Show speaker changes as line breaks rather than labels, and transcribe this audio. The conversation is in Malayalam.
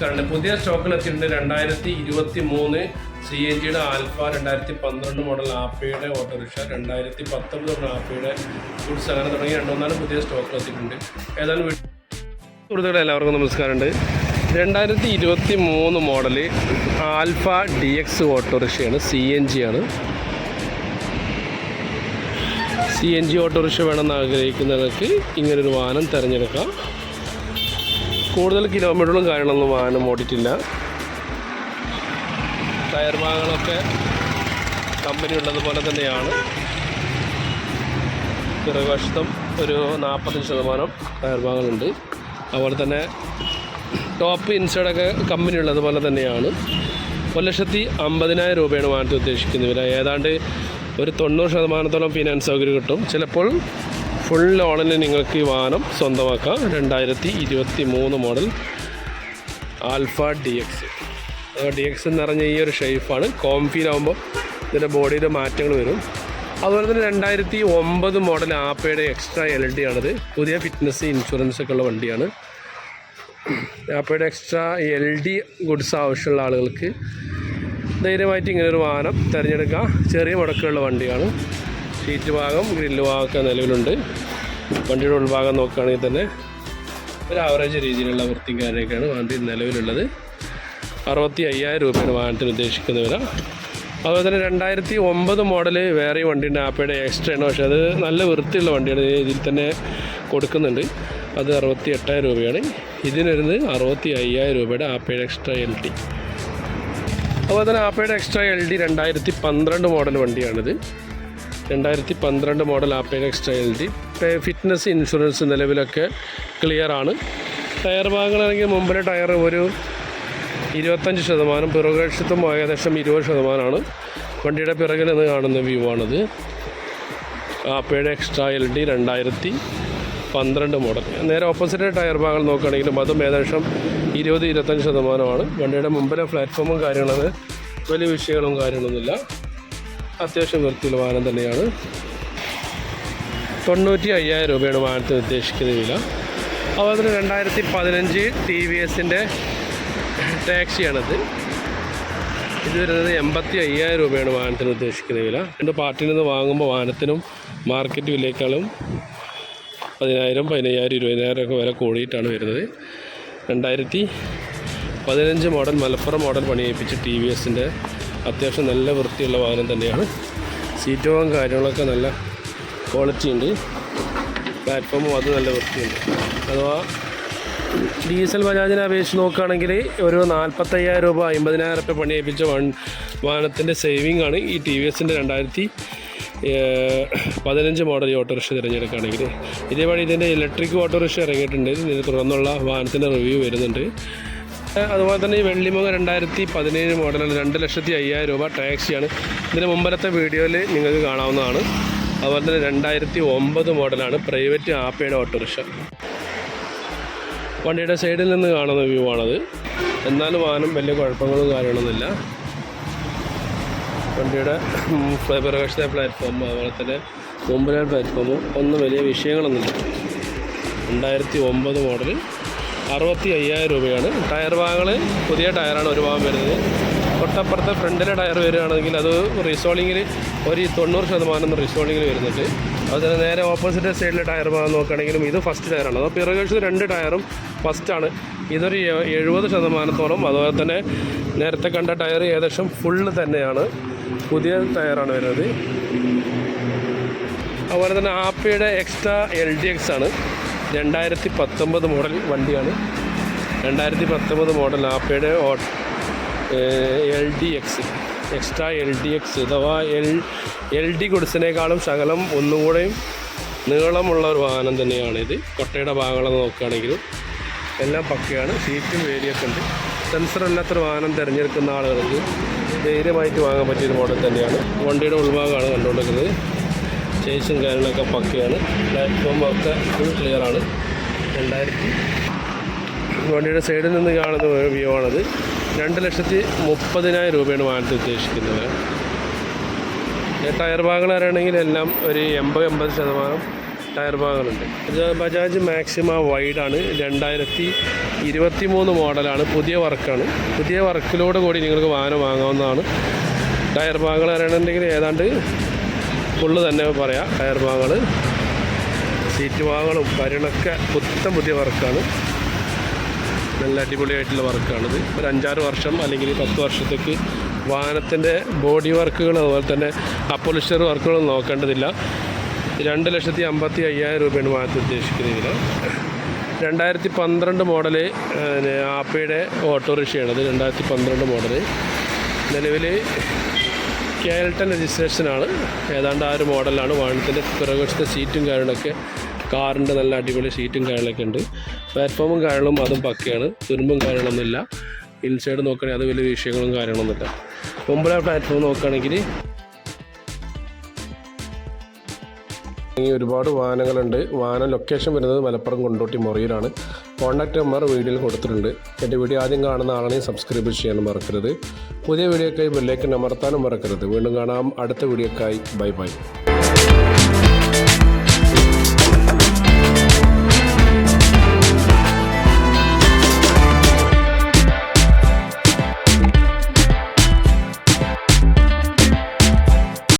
നമസ്കാരം പുതിയ സ്റ്റോക്കിൽ എത്തിയിട്ടുണ്ട് രണ്ടായിരത്തി ഇരുപത്തി മൂന്ന് സി എൻ ജിയുടെ ആൽഫ രണ്ടായിരത്തി പന്ത്രണ്ട് മോഡൽ ആപ്പയുടെ ഓട്ടോറിക്ഷ രണ്ടായിരത്തി പത്തൊമ്പത് മോഡൽ ആപ്പയുടെ ഗുഡ്സ് അങ്ങനെ തുടങ്ങി രണ്ടുമൂന്നാൽ പുതിയ സ്റ്റോക്കിൽ എത്തിയിട്ടുണ്ട് ഏതായാലും സുഹൃത്തുക്കളെ എല്ലാവർക്കും നമസ്കാരമുണ്ട്. രണ്ടായിരത്തി ഇരുപത്തി മൂന്ന് മോഡൽ ആൽഫ ഡി എക്സ് ഓട്ടോറിക്ഷയാണ് സി എൻ ജി ആണ്. C N G auto rickshaw വേണമെന്ന് ആഗ്രഹിക്കുന്നവർക്ക് ഇങ്ങനൊരു വാഹനം തിരഞ്ഞെടുക്കാം. കൂടുതൽ കിലോമീറ്ററുകളും കാര്യങ്ങളൊന്നും വാഹനം ഓടിയിട്ടില്ല. ടയർ ഭാഗങ്ങളൊക്കെ കമ്പനി ഉള്ളതുപോലെ തന്നെയാണ്. പിറകുവശത്തും ഒരു നാൽപ്പത്തഞ്ച് ശതമാനം ടയർ ഭാഗങ്ങളുണ്ട്. അതുപോലെ തന്നെ ടോപ്പ് ഇൻസൈഡൊക്കെ കമ്പനി ഉള്ളതുപോലെ തന്നെയാണ്. ഒരു ലക്ഷത്തി അമ്പതിനായിരം രൂപയാണ് വാഹനത്തിൽ ഉദ്ദേശിക്കുന്നത്. വില ഏതാണ്ട് ഒരു തൊണ്ണൂറ് ശതമാനത്തോളം ഫിനാൻസ് സൗകര്യം കിട്ടും. ചിലപ്പോൾ ഫുൾ ലോണിന് നിങ്ങൾക്ക് ഈ വാഹനം സ്വന്തമാക്കാം. രണ്ടായിരത്തി ഇരുപത്തി മൂന്ന് model Alfa D X D X എന്ന് പറഞ്ഞ ഈ ഒരു ഷേപ്പാണ് കോംഫിയിലാവുമ്പോൾ ഇതിന്റെ ബോഡിയിൽ മാറ്റങ്ങൾ വരും. അതുപോലെ തന്നെ രണ്ടായിരത്തി ഒമ്പത് മോഡൽ ആപ്പയുടെ എക്സ്ട്രാ എൽ ഡി ആണിത്. പുതിയ ഫിറ്റ്നസ് ഇൻഷുറൻസ് ഒക്കെ ഉള്ള വണ്ടിയാണ്. ആപ്പയുടെ എക്സ്ട്രാ എൽ ഡി ഗുഡ്സ് ആവശ്യമുള്ള ആളുകൾക്ക് ധൈര്യമായിട്ട് ഇങ്ങനെ ഒരു വാഹനം തിരഞ്ഞെടുക്കാം. ചെറിയ മുടക്കമുള്ള വണ്ടിയാണ്. ഷീറ്റ് ഭാഗം ഗ്രില്ല് ഭാഗമൊക്കെ നിലവിലുണ്ട്. വണ്ടിയുടെ ഉൾഭാഗം നോക്കുകയാണെങ്കിൽ തന്നെ ഒരു ആവറേജ് രീതിയിലുള്ള വൃത്തിയും കാര്യമൊക്കെയാണ് വണ്ടി നിലവിലുള്ളത്. അറുപത്തി അയ്യായിരം രൂപയാണ് വാഹനത്തിന് ഉദ്ദേശിക്കുന്ന വില അതുപോലെ തന്നെ രണ്ടായിരത്തി ഒമ്പത് മോഡൽ വേറെ വണ്ടിയുണ്ട് ആപ്പയുടെ എക്സ്ട്രാ ആണ്. പക്ഷേ അത് നല്ല വൃത്തിയുള്ള വണ്ടിയാണ് ഇതിൽ തന്നെ കൊടുക്കുന്നുണ്ട്. അത് അറുപത്തി എട്ടായിരം രൂപയാണ്. ഇതിന് വരുന്നത് അറുപത്തി അയ്യായിരം രൂപയുടെ ആപ്പയുടെ എക്സ്ട്രാ എൽ ടി അതുപോലെ തന്നെ ആപ്പയുടെ എക്സ്ട്രാ എൽ ഡി രണ്ടായിരത്തി പന്ത്രണ്ട് മോഡൽ വണ്ടിയാണിത്. രണ്ടായിരത്തി പന്ത്രണ്ട് model extra D fitness insurance നിലവിലൊക്കെ clear ആണ്. ടയർ ഭാഗങ്ങളാണെങ്കിൽ മുമ്പിലെ ടയർ ഒരു ഇരുപത്തഞ്ച് ശതമാനം പിറകുവശത്തും ഏകദേശം ഇരുപത് ശതമാനമാണ്. വണ്ടിയുടെ പിറകിൽ നിന്ന് കാണുന്ന വ്യൂ ആണിത്. ആപ്പയുടെ എക്സ്ട്രാ എൽ ഡി രണ്ടായിരത്തി പന്ത്രണ്ട് മോഡൽ. നേരെ ഓപ്പോസിറ്റ് ടയർ ഭാഗങ്ങൾ നോക്കുകയാണെങ്കിലും അതും ഏകദേശം ഇരുപത് ഇരുപത്തഞ്ച് ശതമാനമാണ്. വണ്ടിയുടെ മുമ്പിലെ പ്ലാറ്റ്ഫോമും കാര്യങ്ങളത് വലിയ വിഷയങ്ങളും കാര്യങ്ങളൊന്നുമില്ല. അത്യാവശ്യം വൃത്തിയുള്ള വാഹനം തന്നെയാണ്. തൊണ്ണൂറ്റി അയ്യായിരം രൂപയാണ് വാഹനത്തിന് ഉദ്ദേശിക്കുന്ന വില. അതുപോലെ തന്നെ രണ്ടായിരത്തി പതിനഞ്ച് ടി വി എസിന്റെ ടാക്സിയാണിത്. ഇത് വരുന്നത് എൺപത്തി അയ്യായിരം രൂപയാണ് വാഹനത്തിന് ഉദ്ദേശിക്കുന്ന വില. രണ്ട് പാർട്ടിയിൽ നിന്ന് വാങ്ങുമ്പോൾ വാഹനത്തിനും മാർക്കറ്റ് വിലയേക്കാളും പതിനായിരം പതിനയ്യായിരം ഇരുപതിനായിരം ഒക്കെ വില കൂടിയിട്ടാണ് വരുന്നത്. രണ്ടായിരത്തി പതിനഞ്ച് മോഡൽ മലപ്പുറം മോഡൽ പണിയേപ്പിച്ച് ടി വി എസിന്റെ അത്യാവശ്യം നല്ല വൃത്തിയുള്ള വാഹനം തന്നെയാണ്. സീറ്റുകളും കാര്യങ്ങളൊക്കെ നല്ല ക്വാളിറ്റി ഉണ്ട്. പ്ലാറ്റ്ഫോമും അത് നല്ല വൃത്തിയുണ്ട്. അഥവാ ഡീസൽ ബജാജിനെ അപേക്ഷിച്ച് നോക്കുകയാണെങ്കിൽ ഒരു നാൽപ്പത്തയ്യായിരം രൂപ അമ്പതിനായിരം രൂപ പണിയേപ്പിച്ച വൺ വാഹനത്തിന്റെ സേവിങ് ആണ്. ഈ ടി വി എസിന്റെ രണ്ടായിരത്തി പതിനഞ്ച് മോഡൽ ഓട്ടോറിക്ഷ തിരഞ്ഞെടുക്കുകയാണെങ്കിൽ. ഇതേപോലെ ഇതിന്റെ ഇലക്ട്രിക് ഓട്ടോറിക്ഷ ഇറങ്ങിയിട്ടുണ്ട്. ഇതിനെ തുടർന്നുള്ള വാഹനത്തിന്റെ റിവ്യൂ വരുന്നുണ്ട്. അതുപോലെ തന്നെ ഈ വെള്ളിമുഖ രണ്ടായിരത്തി പതിനേഴ് മോഡലാണ് രണ്ട് ലക്ഷത്തി അയ്യായിരം രൂപ ടാക്സിയാണ്. ഇതിന് മുമ്പലത്തെ വീഡിയോയിൽ നിങ്ങൾക്ക് കാണാവുന്നതാണ്. അതുപോലെ തന്നെ രണ്ടായിരത്തി ഒമ്പത് മോഡലാണ് പ്രൈവറ്റ് ആപ്പയുടെ ഓട്ടോറിക്ഷ. വണ്ടിയുടെ സൈഡിൽ നിന്ന് കാണുന്ന വ്യൂ ആണത്. എന്നാലും വാഹനം വലിയ കുഴപ്പങ്ങളും കാര്യങ്ങളൊന്നുമില്ല. വണ്ടിയുടെ പിറകശത്തെ പ്ലാറ്റ്ഫോം അതുപോലെ തന്നെ മുമ്പിലെ പ്ലാറ്റ്ഫോമും ഒന്നും വലിയ വിഷയങ്ങളൊന്നുമില്ല. രണ്ടായിരത്തി ഒമ്പത് മോഡൽ അറുപത്തി അയ്യായിരം രൂപയാണ്. ടയർ ഭാഗങ്ങൾ പുതിയ ടയറാണ് ഒരു ഭാഗം വരുന്നത്. തൊട്ടപ്പുറത്തെ ഫ്രണ്ടിലെ ടയർ വരികയാണെങ്കിൽ അത് റീസോളിങ്ങിൽ ഒരു തൊണ്ണൂറ് ശതമാനം റീസോളിങ്ങിൽ വരുന്നുണ്ട്. അതുപോലെ നേരെ ഓപ്പോസിറ്റ് സൈഡിലെ ടയർ ഭാഗം നോക്കുകയാണെങ്കിലും ഇത് ഫസ്റ്റ് ടയറാണ് അപ്പോൾ പിറകേഴ്സ് രണ്ട് ടയറും ഫസ്റ്റാണ് ഇതൊരു എഴുപത് ശതമാനത്തോളം അതുപോലെ തന്നെ നേരത്തെ കണ്ട ടയർ ഏകദേശം ഫുള്ള് തന്നെയാണ്. പുതിയ ടയറാണ് വരുന്നത്. അതുപോലെ തന്നെ ആപ്പിയുടെ എക്സ്ട്രാ എൽ ഡി എക്സ് ആണ്. രണ്ടായിരത്തി പത്തൊമ്പത് മോഡൽ വണ്ടിയാണ്. രണ്ടായിരത്തി പത്തൊമ്പത് model ആപ്പയുടെ L D X extra L D X അഥവാ എൽ എൽ ഡി ഗുഡ്സിനേക്കാളും ശകലം ഒന്നുകൂടെയും നീളമുള്ള ഒരു വാഹനം തന്നെയാണ് ഇത് കൊട്ടയുടെ ഭാഗങ്ങൾ നോക്കുകയാണെങ്കിലും എല്ലാം പക്കയാണ്. സീറ്റും വേരിയൊക്കെ ഉണ്ട്. സെൻസർ അല്ലാത്തൊരു വാഹനം തിരഞ്ഞെടുക്കുന്ന ആളുകൾക്ക് ധൈര്യമായിട്ട് വാങ്ങാൻ പറ്റിയൊരു മോഡൽ തന്നെയാണ്. വണ്ടിയുടെ ഉൾഭാഗമാണ് കണ്ടുകൊണ്ടിരിക്കുന്നത്. ചേസും കാര്യങ്ങളൊക്കെ പക്കയാണ്. പ്ലാറ്റ്ഫോം ഒക്കെ ഫുൾ ക്ലിയർ ആണ്. രണ്ടായിരത്തി വണ്ടിയുടെ സൈഡിൽ നിന്ന് കാണുന്ന ഒരു വ്യൂ ആണത്. രണ്ട് ലക്ഷത്തി മുപ്പതിനായിരം രൂപയാണ് വാങ്ങാൻ ഉദ്ദേശിക്കുന്നത്. ടയർ ഭാഗങ്ങൾ അറിയണമെങ്കിൽ എല്ലാം ഒരു എൺപത് എൺപത് ശതമാനം ടയർ ഭാഗങ്ങളുണ്ട്. ബജാജ് മാക്സിമ വൈഡാണ് രണ്ടായിരത്തി ഇരുപത്തി മൂന്ന് മോഡലാണ്. പുതിയ വർക്കാണ്. പുതിയ വർക്കിലോട് കൂടി നിങ്ങൾക്ക് വാഹനം വാങ്ങാവുന്നതാണ്. ടയർ ഭാഗങ്ങൾ അറിയണമെന്നുണ്ടെങ്കിൽ ഏതാണ്ട് ഫുള്ള് തന്നെ പറയാം. ടയർ ഭാഗങ്ങൾ സീറ്റ് ഭാഗങ്ങളും കാര്യങ്ങളൊക്കെ പുത്തം പുതിയ വർക്കാണ്. നല്ല അടിപൊളിയായിട്ടുള്ള വർക്കാണിത്. ഒരു അഞ്ചാറ് വർഷം അല്ലെങ്കിൽ പത്ത് വർഷത്തേക്ക് വാഹനത്തിന്റെ ബോഡി വർക്കുകൾ അതുപോലെ തന്നെ അപ്പോളിസ്റ്റർ വർക്കുകളൊന്നും നോക്കേണ്ടതില്ല. രണ്ട് ലക്ഷത്തി അമ്പത്തി അയ്യായിരം രൂപയാണ് വാഹനത്തിൽ ഉദ്ദേശിക്കുന്നത് രണ്ടായിരത്തി പന്ത്രണ്ട് മോഡൽ ആപ്പയുടെ ഓട്ടോറിക്ഷയാണ് അത് രണ്ടായിരത്തി പന്ത്രണ്ട് മോഡൽ. നിലവിൽ കേരളട്ടൻ രജിസ്ട്രേഷനാണ്. ഏതാണ്ട് ആ ഒരു മോഡലാണ് വാഹനത്തിന്റെ പിറകുവശത്തെ സീറ്റും കാര്യങ്ങളൊക്കെ. കാറിന്റെ നല്ല അടിപൊളി സീറ്റും കാര്യങ്ങളൊക്കെ ഉണ്ട്. പ്ലാറ്റ്ഫോമും കാര്യങ്ങളും അതും പക്കയാണ്. തുരുമ്പും കാര്യങ്ങളൊന്നുമില്ല. ഇൻസൈഡ് നോക്കുകയാണെങ്കിൽ അത് വലിയ വിഷയങ്ങളും കാര്യങ്ങളൊന്നുമില്ല. മുമ്പിലെ പ്ലാറ്റ്ഫോം നോക്കുകയാണെങ്കിൽ ഈ ഒരുപാട് വാഹനങ്ങളുണ്ട്. വാഹന ലൊക്കേഷൻ വരുന്നത് മലപ്പുറം കൊണ്ടോട്ടി മൊറയിലാണ്. കോൺടാക്ട് നമ്പർ വീഡിയോയിൽ കൊടുത്തിട്ടുണ്ട്. എന്റെ വീഡിയോ ആദ്യം കാണുന്ന ആളാണെങ്കിൽ സബ്സ്ക്രൈബ് ചെയ്യാനും മറക്കരുത്. പുതിയ വീഡിയോക്കായി ബെല്ലേക്ക് അമർത്താനും മറക്കരുത്. വീണ്ടും കാണാം. അടുത്ത വീഡിയോക്കായി ബൈ ബൈ.